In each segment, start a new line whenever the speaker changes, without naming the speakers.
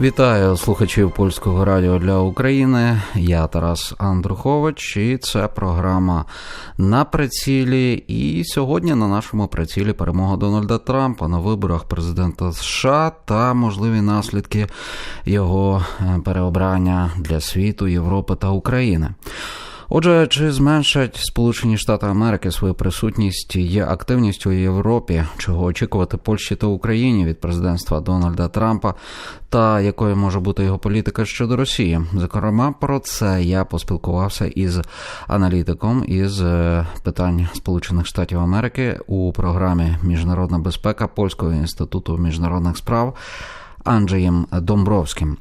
Вітаю слухачів польського радіо для України. Я Тарас Андрухович, і це програма на прицілі. І сьогодні на нашому прицілі перемога Дональда Трампа на виборах президента США та можливі наслідки його е, переобрання для світу, Європи та України. Отже, чи зменшать Сполучені Штати Америки свою присутність є активністю у Європі, чого очікувати Польщі та Україні від президентства Дональда Трампа, та якою може бути його політика щодо Росії? Зокрема, про це я поспілкувався із аналітиком із е, питань Сполучених Штатів Америки у програмі Міжнародна безпека Польського інституту міжнародних справ Анджеєм Домбровським.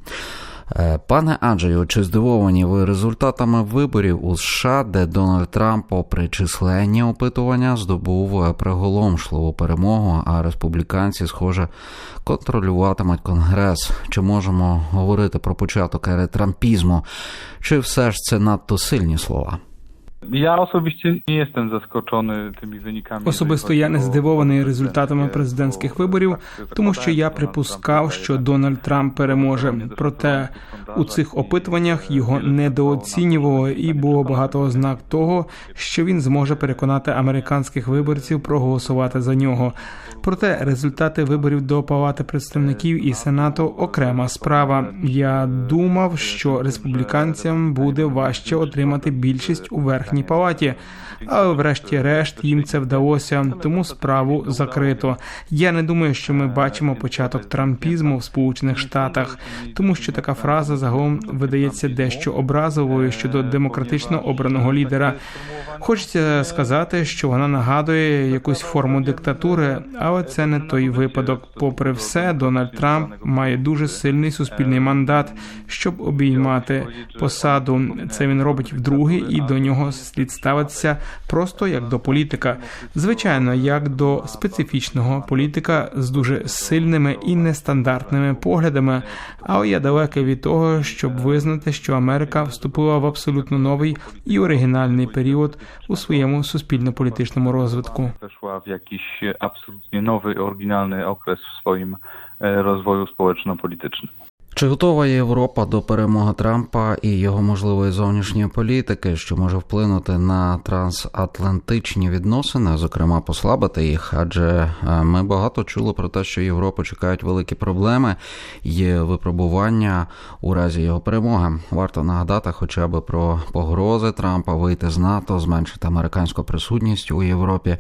Е, Пане Анджею, чи здивовані ви результатами виборів у США, де Дональд Трамп, попри численні опитування, здобув е, приголомшливу перемогу, а республіканці, схоже, контролюватимуть конгрес? Чи можемо говорити про початок ери трампізму? Чи все ж це надто сильні слова?
Ja osobiście nie jestem zaskoczony tymi wynikami.
Особисто я не здивований результатами президентських виборів, тому що я припускав, що Дональд Трамп переможе. Проте у цих опитуваннях його недооцінювало, і було багато ознак того, що він зможе переконати американських виборців проголосувати за нього. Проте результати виборів до палати представників і сенату окрема справа. Я думав, що республіканцям буде важче отримати більшість у верхній палаті, але врешті-решт їм це вдалося, тому справу закрито. Я не думаю, що ми бачимо початок трампізму в Сполучених Штатах, тому що така фраза загалом видається дещо образовою щодо демократично обраного лідера. Хочеться сказати, що вона нагадує якусь форму диктатури, але це не той випадок. Попри все, Дональд Трамп має дуже сильний суспільний мандат, щоб обіймати посаду. Це він робить вдруге, і до нього слід ставитися просто як до політика. Звичайно, як до специфічного політика з дуже сильними і нестандартними поглядами. Але я далекий від того, щоб визнати, що Америка вступила в абсолютно новий і оригінальний період у своєму суспільно-політичному розвитку.
W jakiś absolutnie nowy, oryginalny okres w swoim e, rozwoju społeczno-politycznym.
Чи готова Європа до перемоги Трампа і його можливої зовнішньої політики, що може вплинути на трансатлантичні відносини, зокрема послабити їх? Адже е, ми багато чули про те, що Європу чекають великі проблеми і випробування у разі його перемоги. Варто нагадати, хоча б про погрози Трампа вийти з НАТО, зменшити американську присутність у Європі,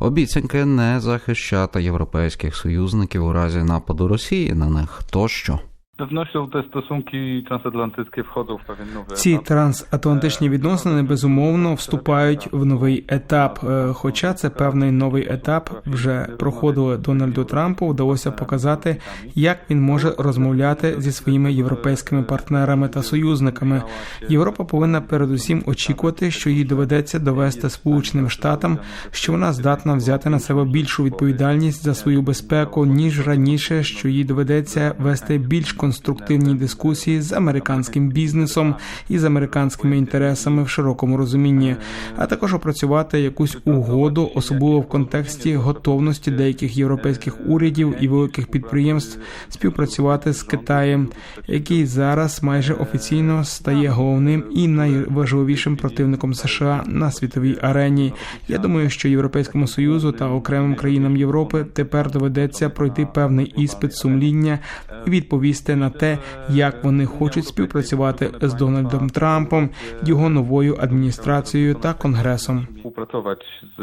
обіцянки не захищати європейських союзників у разі нападу Росії на них тощо.
Pewnością te stosunki transatlantyckie wchodzą w pewien nowy
Ці трансатлантичні відносини безумовно вступають в новий етап. Хоча це певний новий етап вже проходило Дональду Трампу, вдалося показати, як він може розмовляти зі своїми європейськими партнерами та союзниками. Європа повинна передусім очікувати, що їй доведеться довести Сполученим Штатам, що вона здатна взяти на себе більшу відповідальність за свою безпеку ніж раніше, що їй доведеться вести більш конструктивні дискусії з американським бізнесом і з американськими інтересами в широкому розумінні, а також опрацювати якусь угоду, особливо в контексті готовності деяких європейських урядів і великих підприємств співпрацювати з Китаєм, який зараз майже офіційно стає головним і найважливішим противником США на світовій арені. Я думаю, що Європейському союзу та окремим країнам Європи тепер доведеться пройти певний іспит сумління і відповісти на те, як вони хочуть співпрацювати з Дональдом Трампом, його новою адміністрацією та конгресом.
Співпрацювати з,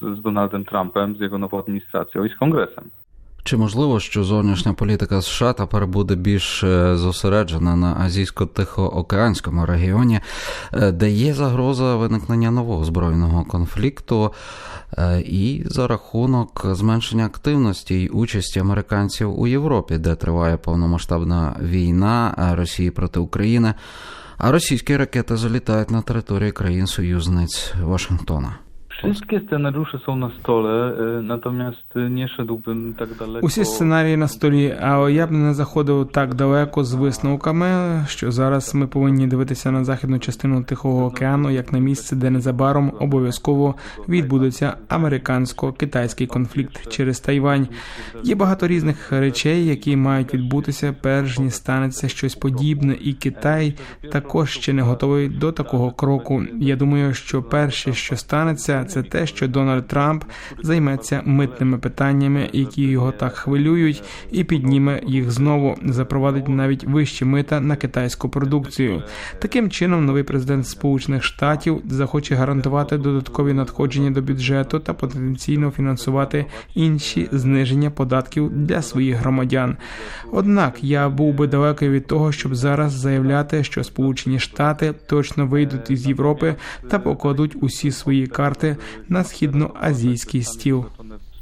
з Дональдом Трампом з його новою адміністрацією і з kongresem.
Чи можливо, що зовнішня політика США тепер буде більш е, зосереджена на азійсько-тихоокеанському регіоні, е, де є загроза виникнення нового збройного конфлікту, е, і за рахунок зменшення активності й участі американців у Європі, де триває повномасштабна війна Росії проти України, а російські ракети залітають на території країн-союзниць Вашингтона?
Wszystkie scenariusze są na stole, e, natomiast nie szedłbym tak daleko.
Усі сценарії на столі, але я б не заходив так далеко з висновками, що зараз ми повинні дивитися на західну частину Тихого океану як на місце, де незабаром обов'язково відбудеться американсько-китайський конфлікт через Тайвань. Є багато різних речей, які мають відбутися, перш ніж станеться щось подібне, і Китай також ще не готовий до такого кроку. Я думаю, що перше, що станеться, це те, що Дональд Трамп займеться митними питаннями, які його так хвилюють, і підніме їх знову, запровадить навіть вищі мита на китайську продукцію. Таким чином, новий президент Сполучених Штатів захоче гарантувати додаткові надходження до бюджету та потенційно фінансувати інші зниження податків для своїх громадян. Однак я був би далекий від того, щоб зараз заявляти, що Сполучені Штати точно вийдуть із Європи та покладуть усі свої карти на східноазійський стіл.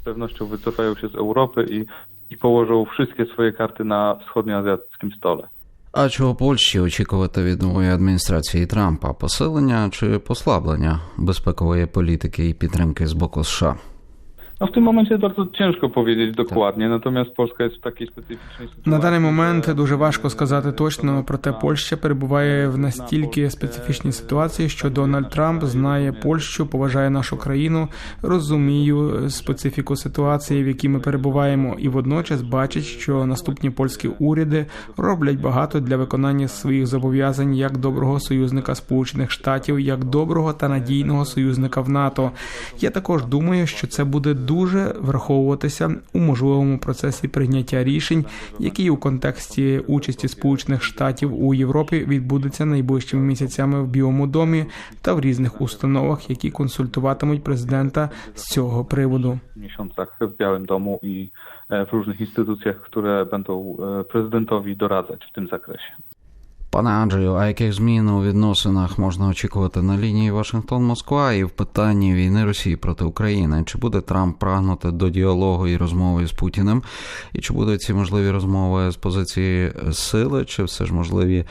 Z pewnością wycofają się z Europy i, i położą wszystkie swoje karty na wschodnioazjatyckim stole.
А чого Польщі очікувати від нової адміністрації Трампа? Посилення чи послаблення безпекової політики і підтримки з боку США?
No w tym momencie bardzo ciężko powiedzieć dokładnie, natomiast Polska jest w takiej specyficznej sytuacji.
На даний момент
że-
дуже важко сказати точно, проте Польща перебуває в настільки специфічній ситуації, що Дональд Трамп знає Польщу, поважає нашу країну, розумію специфіку ситуації, в якій ми перебуваємо, і водночас бачить, що наступні польські уряди роблять багато для виконання своїх зобов'язань як доброго союзника Сполучених Штатів, як доброго та надійного союзника в НАТО. Я також думаю, що це буде дуже враховуватися у можливому процесі прийняття рішень, який у контексті участі Сполучених Штатів у Європі відбудеться найближчими місяцями в Білому домі та в різних установах, які консультуватимуть президента з цього приводу.
w miesiącach w Białym Domu i e, w różnych instytucjach, które będą e, prezydentowi doradzać
Пане Анджею, а яких змін у відносинах можна очікувати на лінії Вашингтон-Москва і в питанні війни Росії проти України? Чи буде Трамп прагнути до діалогу і розмови з Путіним? І чи будуть ці можливі розмови з позиції сили, чи все ж можливі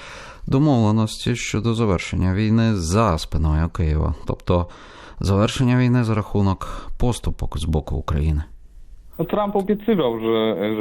домовленості щодо завершення війни за спиною Києва? Тобто завершення війни за рахунок поступок з боку України?
Trump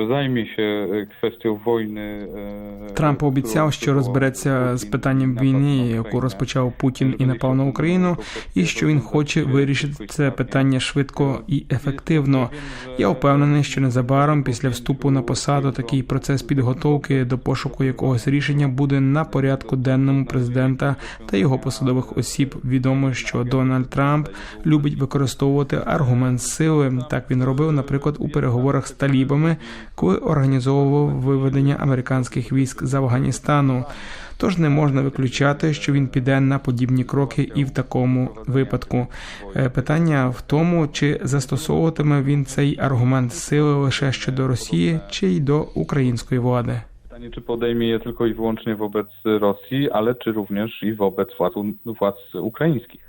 zajmie się e, kwestią e,
Трамп обіцяв, що розбереться з питанням війни, яку розпочав Путін і напав на Україну, і що він хоче вирішити це питання швидко і ефективно. Я впевнений, що незабаром після вступу на посаду такий процес підготовки до пошуку якогось рішення буде на порядку денному президента та його посадових осіб. Відомо, що Дональд Трамп любить використовувати аргумент сили. Так він робив, наприклад, у переговорах з талібами, коли організовував виведення американських військ з Афганістану. Тож не можна виключати, що він піде на подібні кроки і в такому випадку. Е, Питання в тому, чи застосовуватиме він цей аргумент сили лише щодо Росії, чи й до української влади.
Pytanie, czy podejmie je tylko i wyłącznie wobec Rosji, ale czy również i wobec władz, władz ukraińskich.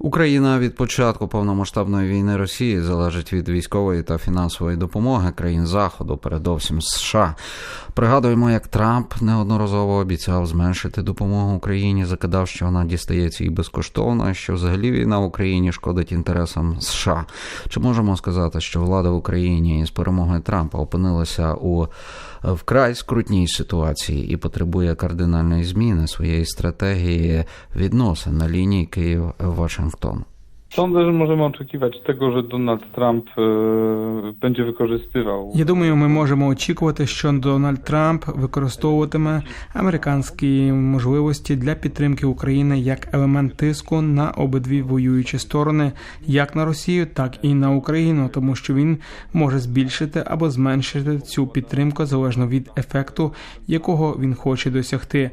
Україна від початку повномасштабної війни Росії залежить від військової та фінансової допомоги країн Заходу, передовсім США. Пригадуємо, як Трамп неодноразово обіцяв зменшити допомогу Україні, закидав, що вона дістається і безкоштовно, що взагалі війна в Україні шкодить інтересам США. Чи можемо сказати, що влада в Україні із перемогою Трампа опинилася у вкрай скрутній ситуації і потребує кардинальної зміни своєї стратегії відносин на лінії Київ-Вашингтон?
Sądzę, że możemy oczekiwać tego, że Donald Trump e, będzie wykorzystywał.
Я думаю, ми можемо очікувати, що Дональд Трамп використовуватиме американські можливості для підтримки України як елемент тиску на обидві воюючі сторони, як на Росію, так і на Україну, тому що він може збільшити або зменшити цю підтримку залежно від ефекту, якого він хоче досягти.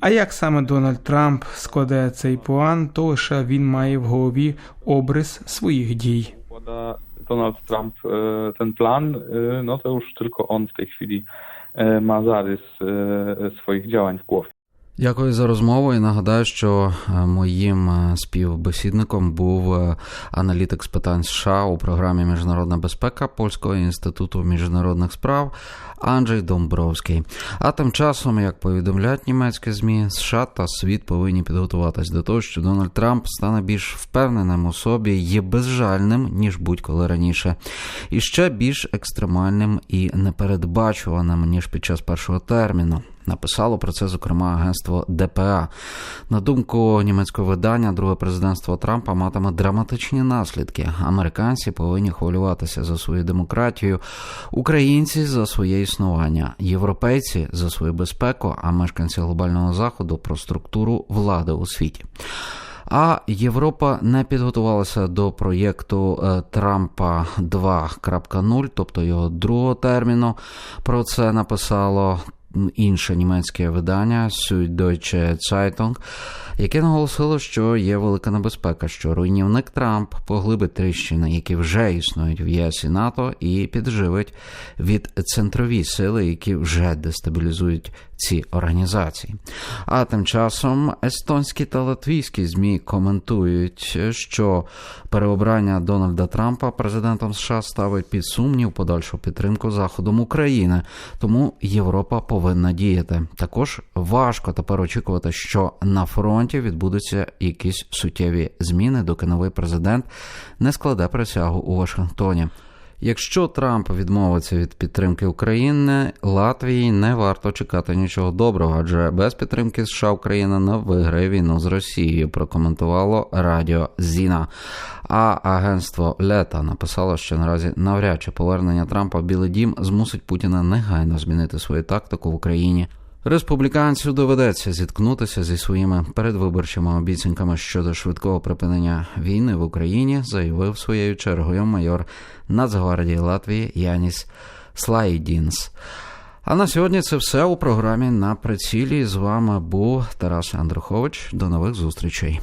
А як саме Дональд Трамп складе цей план, то лише він має в голові обрис своїх дій.
E, plan, e, no to już tylko on w tej chwili e, ma zarys e, swoich działań w głowie.
Дякую за розмову і нагадаю, що е, моїм е, співбесідником був е, аналітик з питань США у програмі Міжнародна безпека Польського інституту міжнародних справ Анджей Домбровський. А тим часом, як повідомляють німецькі змі, США та світ повинні підготуватись до того, що Дональд Трамп стане більш впевненим у собі є безжальним ніж будь-коли раніше, і ще більш екстремальним і непередбачуваним ніж під час першого терміну. Написало про це, зокрема, агентство ДПА. На думку німецького видання, друге президентство Трампа матиме драматичні наслідки. Американці повинні хвилюватися за свою демократію, українці за своє існування, європейці за свою безпеку, а мешканці глобального заходу про структуру влади у світі. А Європа не підготувалася до проєкту е, Трампа 2.0, тобто його другого терміну. Про це написало інше німецьке видання Süddeutsche Zeitung, яке наголосило, що є велика небезпека, що руйнівник Трамп поглибить тріщини, які вже існують в ЄС і НАТО, і підживить від центрові сили, які вже дестабілізують ці організації. А тим часом естонські та латвійські змі коментують, що переобрання Дональда Трампа президентом США ставить під сумнів подальшу підтримку заходом України, тому Європа повинна діяти. Також важко тепер очікувати, що на фронті відбудуться якісь суттєві зміни, доки новий президент не складе присягу у Вашингтоні. Якщо Трамп відмовиться від підтримки України, Латвії не варто чекати нічого доброго, адже без підтримки США Україна не виграє війну з Росією. Прокоментувало Радіо Зіна. А агентство Лета написало, що наразі навряд чи повернення Трампа в Білий Дім змусить Путіна негайно змінити свою тактику в Україні. Республіканцю доведеться зіткнутися зі своїми передвиборчими обіцянками щодо швидкого припинення війни в Україні, заявив своєю чергою майор Нацгвардії Латвії Яніс Слайдінс. А на сьогодні це все у програмі на прицілі. З вами був Тарас Андрухович. До нових зустрічей.